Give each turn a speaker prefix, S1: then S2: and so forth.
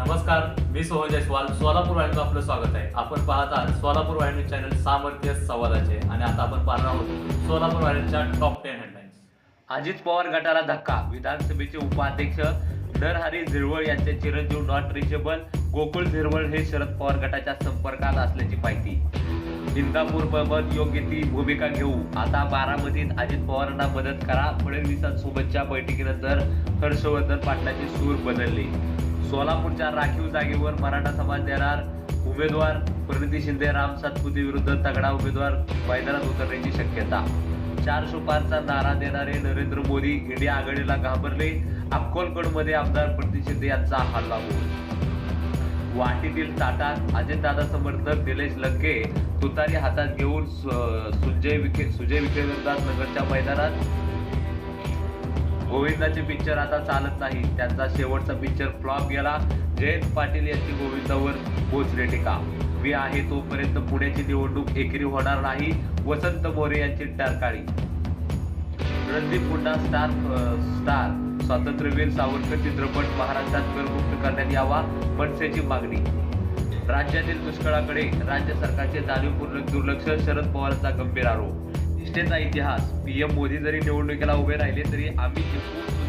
S1: नमस्कार मी सोहन जयस्वाल. सोलापूर वाहिनीचं आपलं स्वागत आहे. आपण पाहत आहात सोलापूर वाहिनी चॅनल सामर्थ्य संवादाचे आणि आता आपण पाहणार आहोत सोलापूर वाहिनीच्या top ten headlines
S2: Ajit Pawar गटाला धक्का. विधानसभेचे उपाध्यक्ष नरहरी झिरवळ यांचे चिरंजीव नॉट रिचेबल गोकुळ झिरवळ हे शरद पवार गटाच्या संपर्कात असल्याची माहिती. इंदापूर बाबत योग्य ती भूमिका घेऊ. आता बारामतीत अजित पवारांना मदत करा. फडणवीसांसोबतच्या बैठकीनंतर हर्षवर्धन पाटलाचे सूर बदलले. सोलापूरच्या राखीव जागेवर मराठा समाज देणार उमेदवार प्रणिती शिंदे राम सातपुते विरुद्ध तगडा उमेदवार मैदानात उतरण्याची शक्यता. चार सुपारचा नारा देणारे नरेंद्र मोदी इंडिया आघाडीला घाबरले. अक्कलकोटमध्ये आमदार प्रणिती शिंदे यांचा हल्ला होईल वाटीतील ताटात अजितदादा समर्थक निलेश लंके तुतारी हातात घेऊन सुजय विखे सुजय विखे विरोधात नगरच्या मैदानात गोविंदाचे पिक्चर आता चालत नाही. त्यांचा शेवटचा पिक्चर फ्लॉप गेला. जयंत पाटील यांची गोविंदावर पोचले टीका. मी आहे तोपर्यंत पुण्याची निवडणूक एकेरी होणार नाही. वसंत मोरे यांची टारकाळी. रणदीप पुन्हा स्टार स्टार स्वातंत्र्यवीर सावरकर चित्रपट महाराष्ट्रात करमुक्त करण्यात यावा मनसेची मागणी. राज्यातील दुष्काळाकडे राज्य सरकारचे जाणीवपूर्ण दुर्लक्ष शरद पवारांचा गंभीर आरोप. निष्ठेचा इतिहास. पीएम मोदी जरी निवडणुकीला उभे राहिले तरी आम्ही जिंकू